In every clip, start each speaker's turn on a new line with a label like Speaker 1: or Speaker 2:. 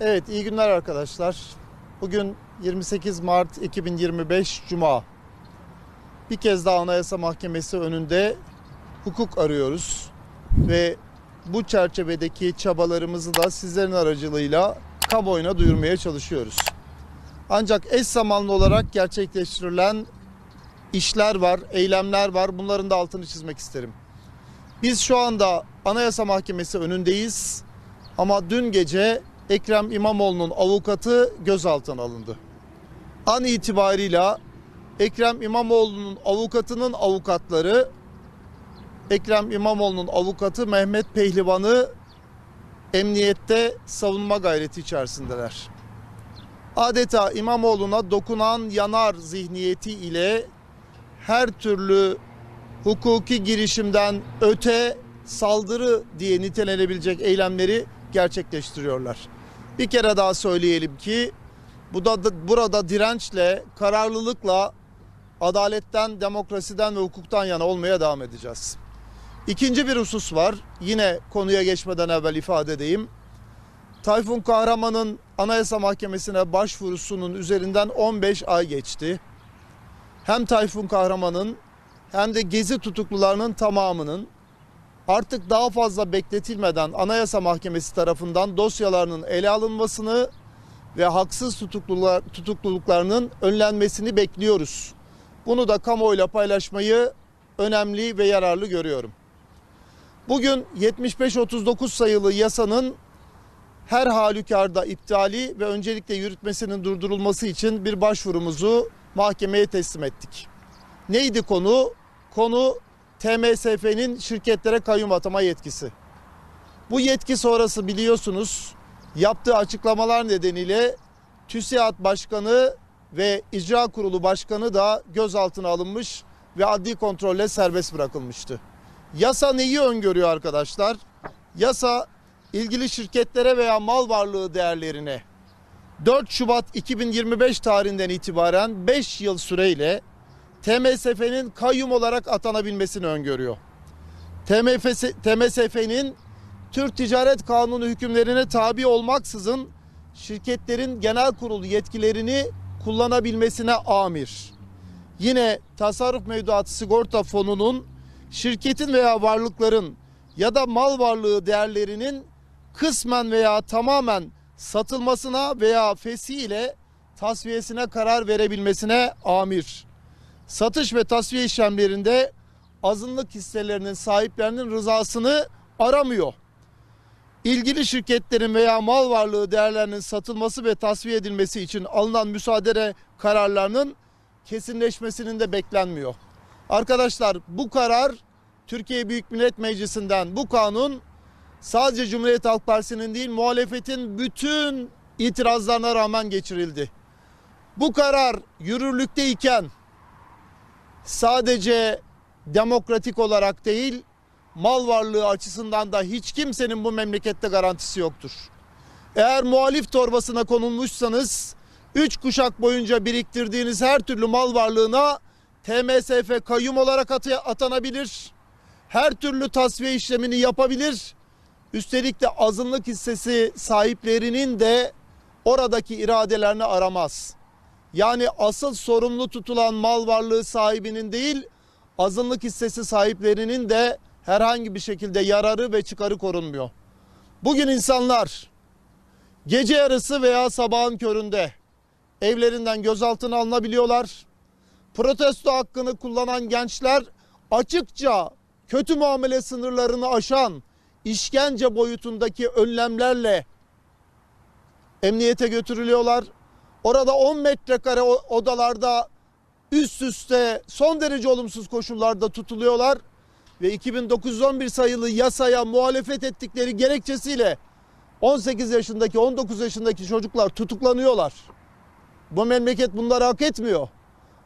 Speaker 1: Evet, iyi günler arkadaşlar. Bugün 28 Mart 2025 Cuma. Bir kez daha Anayasa Mahkemesi önünde hukuk arıyoruz ve bu çerçevedeki çabalarımızı da sizlerin aracılığıyla kamuoyuna duyurmaya çalışıyoruz. Ancak eş zamanlı olarak gerçekleştirilen işler var, eylemler var. Bunların da altını çizmek isterim. Biz şu anda Anayasa Mahkemesi önündeyiz. Ama dün gece Ekrem İmamoğlu'nun avukatı gözaltına alındı. An itibarıyla Ekrem İmamoğlu'nun avukatının avukatları Ekrem İmamoğlu'nun avukatı Mehmet Pehlivan'ı emniyette savunma gayreti içerisindeler. Adeta İmamoğlu'na dokunan yanar zihniyeti ile her türlü hukuki girişimden öte saldırı diye nitelenebilecek eylemleri gerçekleştiriyorlar. Bir kere daha söyleyelim ki bu da burada dirençle, kararlılıkla adaletten, demokrasiden ve hukuktan yana olmaya devam edeceğiz. İkinci bir husus var. Yine konuya geçmeden evvel ifade edeyim. Tayfun Kahraman'ın Anayasa Mahkemesi'ne başvurusunun üzerinden 15 ay geçti. Hem Tayfun Kahraman'ın hem de gezi tutuklularının tamamının artık daha fazla bekletilmeden Anayasa Mahkemesi tarafından dosyalarının ele alınmasını ve haksız tutukluluklar, tutukluluklarının önlenmesini bekliyoruz. Bunu da kamuoyuyla paylaşmayı önemli ve yararlı görüyorum. Bugün 7539 sayılı yasanın her halükarda iptali ve öncelikle yürütmesinin durdurulması için bir başvurumuzu mahkemeye teslim ettik. Neydi konu? Konu TMSF'nin şirketlere kayyum atama yetkisi. Bu yetki sonrası biliyorsunuz yaptığı açıklamalar nedeniyle TÜSİAD Başkanı ve İcra Kurulu Başkanı da gözaltına alınmış ve adli kontrolle serbest bırakılmıştı. Yasa neyi öngörüyor arkadaşlar? Yasa ilgili şirketlere veya mal varlığı değerlerine 4 Şubat 2025 tarihinden itibaren 5 yıl süreyle TMSF'nin kayyum olarak atanabilmesini öngörüyor. TMSF'nin Türk Ticaret Kanunu hükümlerine tabi olmaksızın şirketlerin genel kurulu yetkilerini kullanabilmesine amir. Yine tasarruf mevduatı sigorta fonunun şirketin veya varlıkların ya da mal varlığı değerlerinin kısmen veya tamamen satılmasına veya fesiyle tasfiyesine karar verebilmesine amir. Satış ve tasfiye işlemlerinde azınlık hisselerinin sahiplerinin rızasını aramıyor. İlgili şirketlerin veya mal varlığı değerlerinin satılması ve tasfiye edilmesi için alınan müsaade kararlarının kesinleşmesinin de beklenmiyor. Arkadaşlar bu karar Türkiye Büyük Millet Meclisi'nden bu kanun sadece Cumhuriyet Halk Partisi'nin değil muhalefetin bütün itirazlarına rağmen geçirildi. Bu karar yürürlükteyken sadece demokratik olarak değil mal varlığı açısından da hiç kimsenin bu memlekette garantisi yoktur. Eğer muhalif torbasına konulmuşsanız 3 kuşak boyunca biriktirdiğiniz her türlü mal varlığına TMSF kayyum olarak atanabilir. Her türlü tasfiye işlemini yapabilir. Üstelik de azınlık hissesi sahiplerinin de oradaki iradelerini aramaz. Yani asıl sorumlu tutulan mal varlığı sahibinin değil, azınlık hissesi sahiplerinin de herhangi bir şekilde yararı ve çıkarı korunmuyor. Bugün insanlar gece yarısı veya sabahın köründe evlerinden gözaltına alınabiliyorlar. Protesto hakkını kullanan gençler açıkça kötü muamele sınırlarını aşan işkence boyutundaki önlemlerle emniyete götürülüyorlar. Orada 10 metrekare odalarda üst üste son derece olumsuz koşullarda tutuluyorlar ve 2911 sayılı yasaya muhalefet ettikleri gerekçesiyle 18 yaşındaki 19 yaşındaki çocuklar tutuklanıyorlar. Bu memleket bunları hak etmiyor.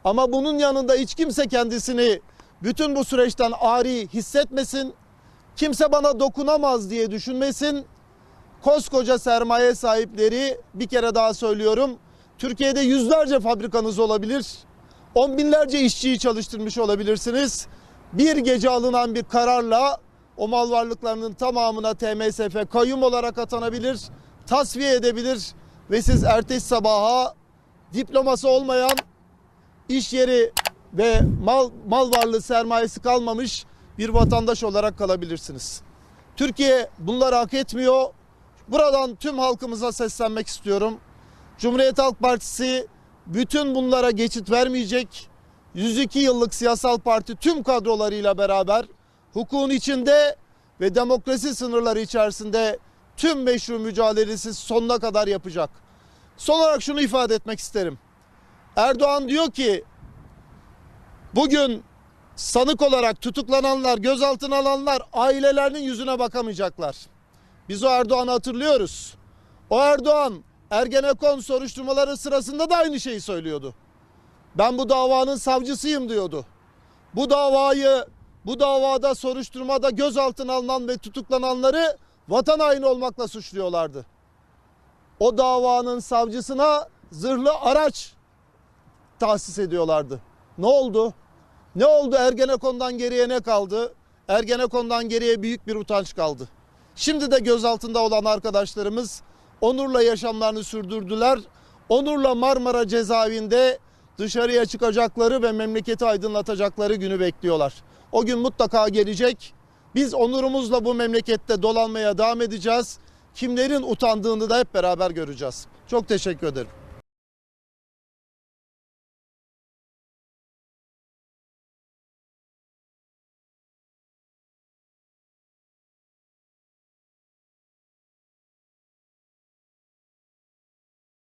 Speaker 1: Ama bunun yanında hiç kimse kendisini bütün bu süreçten ari hissetmesin. Kimse bana dokunamaz diye düşünmesin. Koskoca sermaye sahipleri bir kere daha söylüyorum. Türkiye'de yüzlerce fabrikanız olabilir. On binlerce işçiyi çalıştırmış olabilirsiniz. Bir gece alınan bir kararla o mal varlıklarının tamamına TMSF kayyum olarak atanabilir. tasfiye edebilir ve siz ertesi sabaha diploması olmayan iş yeri ve mal, mal varlığı sermayesi kalmamış bir vatandaş olarak kalabilirsiniz. Türkiye bunları hak etmiyor. Buradan tüm halkımıza seslenmek istiyorum. Cumhuriyet Halk Partisi bütün bunlara geçit vermeyecek. 102 yıllık siyasal parti tüm kadrolarıyla beraber hukukun içinde ve demokrasi sınırları içerisinde tüm meşru mücadelesi sonuna kadar yapacak. Son olarak şunu ifade etmek isterim. Erdoğan diyor ki bugün sanık olarak tutuklananlar, gözaltına alanlar ailelerinin yüzüne bakamayacaklar. Biz o Erdoğan'ı hatırlıyoruz. O Erdoğan Ergenekon soruşturmaları sırasında da aynı şeyi söylüyordu. Ben bu davanın savcısıyım diyordu. Bu davayı, bu davada soruşturmada gözaltına alınan ve tutuklananları vatan haini olmakla suçluyorlardı. O davanın savcısına zırhlı araç tahsis ediyorlardı. Ne oldu? Ne oldu? Ergenekon'dan geriye ne kaldı? Ergenekon'dan geriye büyük bir utanç kaldı. Şimdi de gözaltında olan arkadaşlarımız onurla yaşamlarını sürdürdüler. Onurla Marmara cezaevinde dışarıya çıkacakları ve memleketi aydınlatacakları günü bekliyorlar. O gün mutlaka gelecek. Biz onurumuzla bu memlekette dolanmaya devam edeceğiz. Kimlerin utandığını da hep beraber göreceğiz. Çok teşekkür ederim.